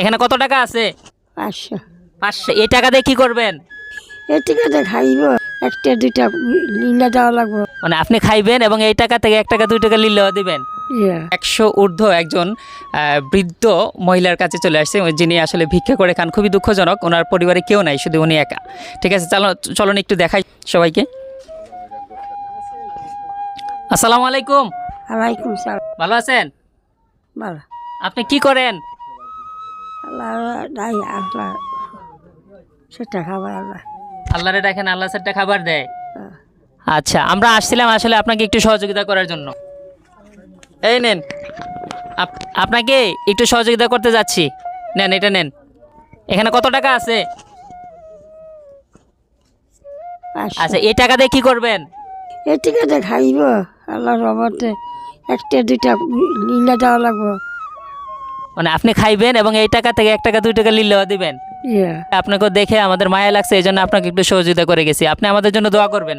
এখানে কত টাকা আছে? পাঁচশো। পাঁচশো। এই টাকা দিয়ে কি করবেন? এই টিকাতে খাইব। একটা দুইটা লিলা দেওয়া লাগবো। মানে আপনি খাইবেন এবং এই টাকা থেকে এক টাকা দুই টাকা লিলেও দিবেন? একশো ঊর্ধ্ব একজন বৃদ্ধ মহিলার কাছে চলে আসছে যিনি আসলে ভিক্ষা করে খান। খুবই দুঃখজনক ওনার পরিবারে কেউ নাই শুধু উনি একা। ঠিক আছে চলো চলুন একটু দেখাই সবাইকে। আসসালামু আলাইকুম। আলাইকুম সালাম। ভালো আছেন? ভালো। আপনি কি করেন? আল্লাহ নাই আল্লাহ। সেটা খাবার আল্লাহ। আল্লাহরে দেখেন আল্লাহ স্যারটা খাবার দেয়। হ্যাঁ। আচ্ছা আমরা আসছিলাম আসলে আপনাকে একটু সহযোগিতা করার জন্য। এই নেন আপ- আপনাকে একটু সহযোগিতা করতে যাচ্ছি। নেন এটা নেন। এখানে কত টাকা আছে? আচ্ছা এই টাকা দিয়ে কি করবেন? এই টিকাতে খাইব আল্লাহ রহমতে। একটা দুইটা লিলা দেওয়া লাগবো। মানে আপনি খাইবেন এবং এই টাকা থেকে এক টাকা দুই টাকা লিলেও দিবেন। আপনাকে দেখে আমাদের মায়া লাগছে এই জন্য আপনাকে একটু সহযোগিতা করে গেছি। আপনি আমাদের জন্য দোয়া করবেন।